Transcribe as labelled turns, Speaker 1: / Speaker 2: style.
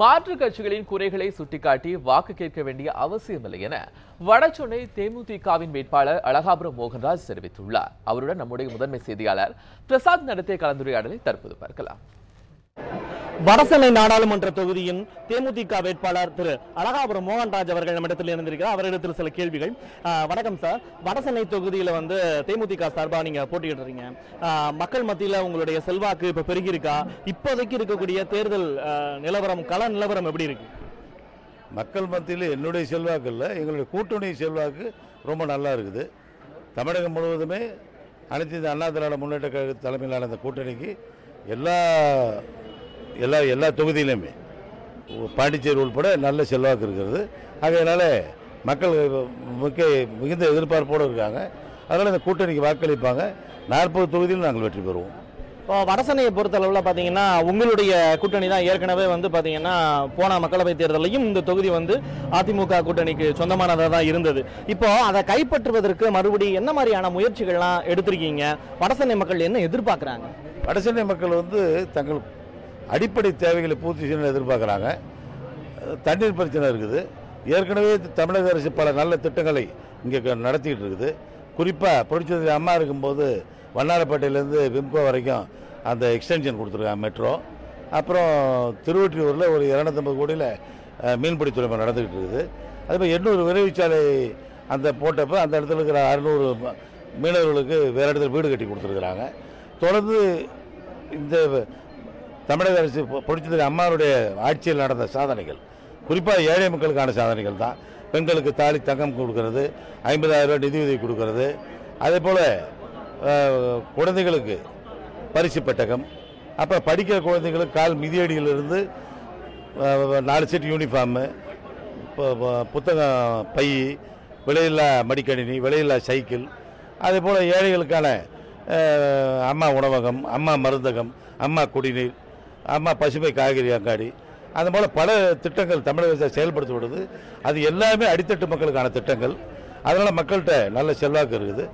Speaker 1: மாற்றுக் கட்சிகளின் குறைகளை சுட்டிக்காட்டி வாக்கு கேட்க வேண்டிய அவசியமில்லை என வடசென்னை தேமுதிகவின் வேட்பாளர் அழகாபுரம் மோகன்ராஜ் தெரிவித்துள்ளார். அவருடன் நம்முடைய முதன்மை செய்தியாளர் பிரசாத் நடத்திய கலந்துரையாடலை தற்போது பார்க்கலாம்.
Speaker 2: வடசென்னை நாடாளுமன்ற தொகுதியின் தேமுதிக வேட்பாளர் திரு அழகாபுரம் மோகன்ராஜ் அவர்கள் நம்மிடத்தில் இருந்திருக்கிறார் அவரிடத்தில் சில கேள்விகள். வணக்கம் சார். வடசென்னை தொகுதியில் வந்து தேமுதிக சார்பாக நீங்கள் போட்டியிடுறீங்க. மக்கள் மத்தியில் உங்களுடைய செல்வாக்கு இப்போ பெருகியிருக்கா? இப்போதைக்கு இருக்கக்கூடிய தேர்தல் நிலவரம் கள நிலவரம் எப்படி இருக்கு?
Speaker 3: மக்கள் மத்தியில் என்னுடைய செல்வாக்கு இல்லை எங்களுடைய கூட்டணி செல்வாக்கு ரொம்ப நல்லா இருக்குது. தமிழகம் முழுவதுமே அனைத்து இந்த அண்ணா திராவிட முன்னேற்ற கழக தலைமையிலான இந்த கூட்டணிக்கு எல்லா எல்லா எல்லா தொகுதியிலுமே. பாண்டிச்சேரி உள்பட நல்ல செல்வாக்கு இருக்கிறது. ஆகையினால மக்கள் மிக்க மிகுந்த எதிர்பார்ப்போடு இருக்காங்க. அதனால் இந்த கூட்டணிக்கு வாக்களிப்பாங்க. நாற்பது தொகுதியில் நாங்கள் வெற்றி பெறுவோம்.
Speaker 2: இப்போ வடசென்னையை பொறுத்தளவில் பார்த்தீங்கன்னா உங்களுடைய கூட்டணி தான் ஏற்கனவே வந்து பார்த்தீங்கன்னா போன மக்களவைத் தேர்தலையும் இந்த தொகுதி வந்து அதிமுக கூட்டணிக்கு சொந்தமானதாக தான் இருந்தது. இப்போ அதை கைப்பற்றுவதற்கு மறுபடி என்ன மாதிரியான முயற்சிகள்லாம் எடுத்திருக்கீங்க? வடசென்னை மக்கள் என்ன எதிர்பார்க்குறாங்க?
Speaker 3: வடசென்னை மக்கள் வந்து தங்கள் அடிப்படை தேவைகளை பூர்த்தி செய்யணும்னு எதிர்பார்க்குறாங்க. தண்ணீர் பிரச்சனை இருக்குது. ஏற்கனவே தமிழக அரசு பல நல்ல திட்டங்களை இங்கே நடத்திக்கிட்டு இருக்குது. குறிப்பாக புரட்சி அம்மா இருக்கும்போது வண்ணாரப்பேட்டையிலேருந்து விம்கோ வரைக்கும் அந்த எக்ஸ்டென்ஷன் கொடுத்துருக்காங்க மெட்ரோ. அப்புறம் திருவொற்றியூரில் ஒரு இரநூத்தம்பது கோடியில் மீன்பிடி துறைமுகம் நடந்துக்கிட்டு இருக்குது. அதுமாதிரி எண்ணூறு விரைவுச்சாலை அந்த போட்டப்போ அந்த இடத்துல இருக்கிற அறுநூறு மீனவர்களுக்கு வேறு இடத்துல வீடு கட்டி கொடுத்துருக்குறாங்க. தொடர்ந்து இந்த தமிழக அரசு புரட்சி அம்மாவுடைய ஆட்சியில் நடந்த சாதனைகள். குறிப்பாக ஏழை மக்களுக்கான சாதனைகள் தான். பெண்களுக்கு தாலி தங்கம் கொடுக்கறது ஐம்பதாயிரம் ரூபாய் நிதியுதவி கொடுக்கறது. அதே போல் குழந்தைகளுக்கு பரிசு பெட்டகம் அப்போ படிக்கிற குழந்தைகளுக்கு கால் மிதியடியிலிருந்து நாலு செட் யூனிஃபார்மு புத்தகம் பை விலையில்லா மடிக்கணினி விலையில்லா சைக்கிள். அதே போல் ஏழைகளுக்கான அம்மா உணவகம் அம்மா மருந்தகம் அம்மா குடிநீர் அம்மா பசுமை காய்கறி அங்காடி. அது போல் பல திட்டங்கள் தமிழக அரசு செயல்படுத்தப்படுது அது எல்லாமே அடித்தட்டு மக்களுக்கான திட்டங்கள். அதனால் மக்கள்கிட்ட நல்ல செல்வாக்கு இருக்குது.